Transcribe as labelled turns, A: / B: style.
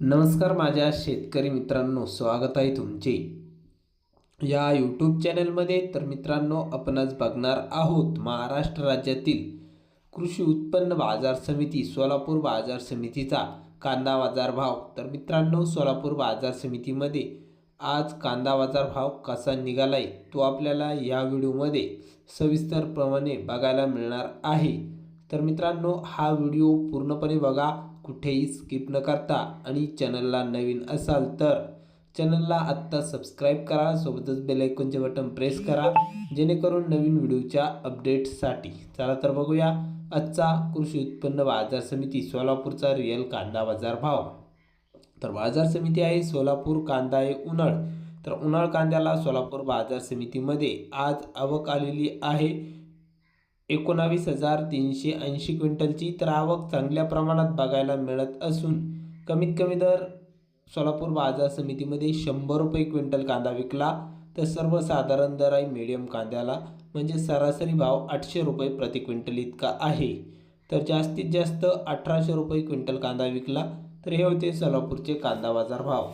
A: नमस्कार माझ्या शेतकरी मित्रांनो स्वागत आहे तुमचे. या यूट्यूब चॅनलमध्ये तर मित्रांनो आपणच बघणार आहोत महाराष्ट्र राज्यातील कृषी उत्पन्न बाजार समिती सोलापूर बाजार समितीचा कांदा बाजार भाव. तर मित्रांनो सोलापूर बाजार समितीमध्ये आज कांदा बाजार भाव कसा निघाला आहे तो आपल्याला या व्हिडिओमध्ये सविस्तरप्रमाणे बघायला मिळणार आहे. तर मित्रांनो हा व्हिडिओ पूर्णपणे बघा. कुठेही स्किप न करता आणि चॅनलला नवीन असाल तर चॅनलला आत्ता सबस्क्राईब करा सोबतच बेलायकॉनचे बटन प्रेस करा जेणेकरून नवीन व्हिडिओच्या अपडेट्ससाठी चला तर बघूया आजचा कृषी उत्पन्न बाजार समिती सोलापूरचा रिअल कांदा बाजार भाव. तर बाजार समिती आहे सोलापूर कांदा आहे उन्हाळ. तर उन्हाळ कांद्याला सोलापूर बाजार समितीमध्ये आज आवक आलेली आहे. एकोणावीस हजार तीनशे ऐंशी क्विंटलची तर आवक चांगल्या प्रमाणात बघायला मिळत असून कमीत कमी दर सोलापूर बाजार समितीमध्ये शंभर रुपये क्विंटल कांदा विकला तर सर्वसाधारण दर आहे मिडियम कांद्याला. म्हणजे सरासरी भाव आठशे रुपये प्रति क्विंटल इतका आहे. तर जास्तीत जास्त अठराशे रुपये क्विंटल कांदा विकला तर हे होते सोलापूरचे कांदा बाजार भाव.